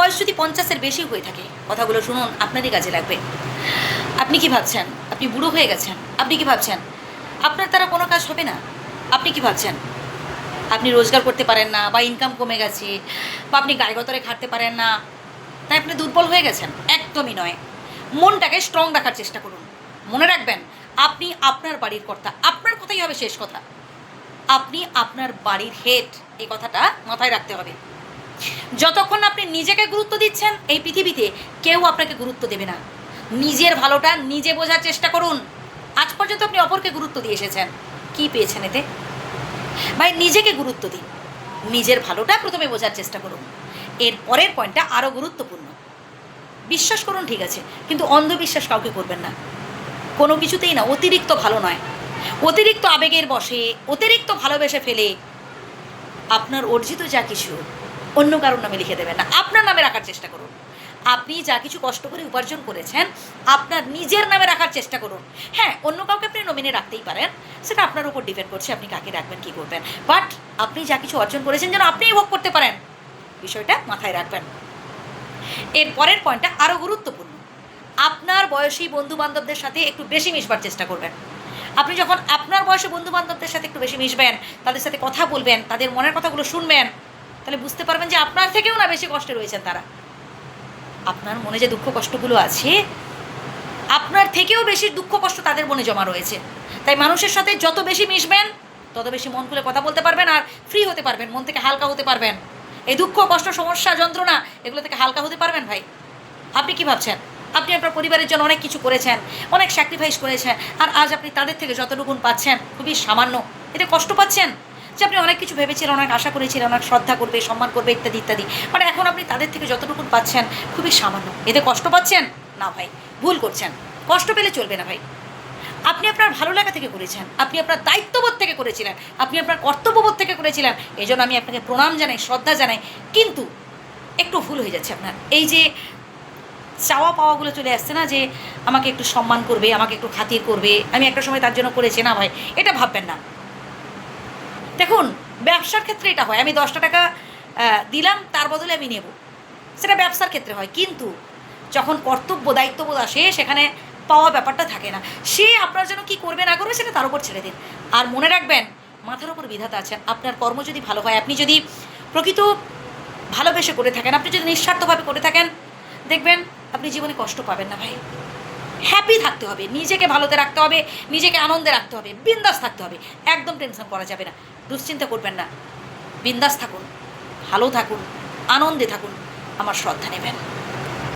বয়স যদি পঞ্চাশের বেশি হয়ে থাকে, কথাগুলো শুনুন, আপনারই কাজে লাগবে। আপনি কি ভাবছেন? আপনি বুড়ো হয়ে গেছেন। আপনি কি ভাবছেন? আপনার দ্বারা কোনো কাজ হবে না। আপনি কি ভাবছেন? আপনি রোজগার করতে পারেন না, বা ইনকাম কমে গেছে, বা আপনি গায়ে গতরে খাটতে পারেন না। তাই আপনি দুর্বল হয়ে গেছেন? একদমই নয়। মনটাকে স্ট্রং রাখার চেষ্টা করুন। মনে রাখবেন, আপনি আপনার বাড়ির কর্তা। আপনার কথাই হবে শেষ কথা। আপনি আপনার বাড়ির হেড এই কথাটা মাথায় রাখতে হবে। যতক্ষণ আপনি নিজেকে গুরুত্ব দিচ্ছেন, এই পৃথিবীতে কেউ আপনাকে গুরুত্ব দেবে না। নিজের ভালোটা নিজে বোঝার চেষ্টা করুন। আজ পর্যন্ত আপনি অপরকে গুরুত্ব দিয়ে এসেছেন। কি পেয়েছেন এতে? ভাই, নিজেকে গুরুত্ব দিন। নিজের ভালোটা প্রথমে বোঝার চেষ্টা করুন। এর পরের পয়েন্টটা আরও গুরুত্বপূর্ণ। বিশ্বাস করুন, ঠিক আছে, কিন্তু অন্ধবিশ্বাস কাউকে করবেন না। কোনো কিছুতেই না, অতিরিক্ত ভালো নয়। অতিরিক্ত আবেগের বসে, অতিরিক্ত ভালোবেসে ফেলে আপনার অর্জিত যা কিছু অন্য কারোর নামে লিখে দেবেন না। আপনার নামে রাখার চেষ্টা করুন। আপনি যা কিছু কষ্ট করে উপার্জন করেছেন, আপনার নিজের নামে রাখার চেষ্টা করুন। হ্যাঁ অন্য কাউকে আপনি নমিনে রাখতেই পারেন, সেটা আপনার উপর ডিপেন্ড করছে আপনি কাকে রাখবেন, কী করবেন। বাট আপনি যা কিছু অর্জন করেছেন যেন আপনিই ভোগ করতে পারেন। বিষয়টা মাথায় রাখবেন। এর পরের পয়েন্টটা আরও গুরুত্বপূর্ণ। আপনার বয়সী বন্ধু বান্ধবদের সাথে একটু বেশি মিশবার চেষ্টা করবেন। আপনি যখন আপনার বয়সী বন্ধু বান্ধবদের সাথে একটু বেশি মিশবেন, তাদের সাথে কথা বলবেন, তাদের মনের কথাগুলো শুনবেন তাহলে বুঝতে পারবেন যে আপনার থেকেও না বেশি কষ্টে রয়েছেন তারা। আপনার মনে যে দুঃখ কষ্টগুলো আছে, আপনার থেকেও বেশি দুঃখ কষ্ট তাদের মনে জমা রয়েছে। তাই মানুষের সাথে যত বেশি মিশবেন, তত বেশি মন খুলে কথা বলতে পারবেন আর ফ্রি হতে পারবেন, মন থেকে হালকা হতে পারবেন। এই দুঃখ, কষ্ট, সমস্যা, যন্ত্রণা, এগুলো থেকে হালকা হতে পারবেন ভাই। আপনি কি ভাবছেন? আপনি আপনার পরিবারের জন্য অনেক কিছু করেছেন, অনেক স্যাক্রিফাইস করেছেন, আর আজ আপনি তাদের থেকে যতটুকুন পাচ্ছেন, খুবই সামান্য। এতে কষ্ট পাচ্ছেন? যে আপনি অনেক কিছু ভেবেছিলেন অনেক আশা করেছিলেন অনেক শ্রদ্ধা করবে, সম্মান করবে, ইত্যাদি ইত্যাদি। মানে এখন আপনি তাদের থেকে যতটুকু পাচ্ছেন, খুবই সামান্য। এতে কষ্ট পাচ্ছেন? না ভাই, ভুল করছেন। কষ্ট পেলে চলবে না ভাই। আপনি আপনার ভালো লাগা থেকে করেছেন, আপনি আপনার দায়িত্ববোধ থেকে করেছিলেন, আপনি আপনার কর্তব্যবোধ থেকে করেছিলেন এই জন্য আমি আপনাকে প্রণাম জানাই, শ্রদ্ধা জানাই। কিন্তু একটু ভুল হয়ে যাচ্ছে আপনার। এই যে চাওয়া পাওয়াগুলো চলে আসছে না যে আমাকে একটু সম্মান করবে, আমাকে একটু খাতির করবে, আমি একটা সময় তার জন্য করেছি, না ভাই, এটা ভাববেন না। দেখুন, ব্যবসার ক্ষেত্রে এটা হয়। আমি দশটা টাকা দিলাম, তার বদলে আমি নেব। সেটা ব্যবসার ক্ষেত্রে হয়। কিন্তু যখন কর্তব্য, দায়িত্ববোধ আসে, সেখানে পাওয়া ব্যাপারটা থাকে না। সে আপনার জন্য কি করবে, না করবে, সেটা তার উপর ছেড়ে দিন। আর মনে রাখবেন, মাথার উপর বিধাতা আছে। আপনার কর্ম যদি ভালো হয়, আপনি যদি প্রকৃত ভালোবেসে করে থাকেন, আপনি যদি নিঃস্বার্থভাবে করে থাকেন, দেখবেন আপনি জীবনে কষ্ট পাবেন না ভাই। হ্যাপি থাকতে হবে, নিজেকে ভালোতে রাখতে হবে, নিজেকে আনন্দে রাখতে হবে, বিন্দাস থাকতে হবে, একদম টেনশন করা যাবে না, দুশ্চিন্তা করবেন না। বিন্দাস থাকুন, ভালো থাকুন, আনন্দে থাকুন, আমার শ্রদ্ধা নেবেন।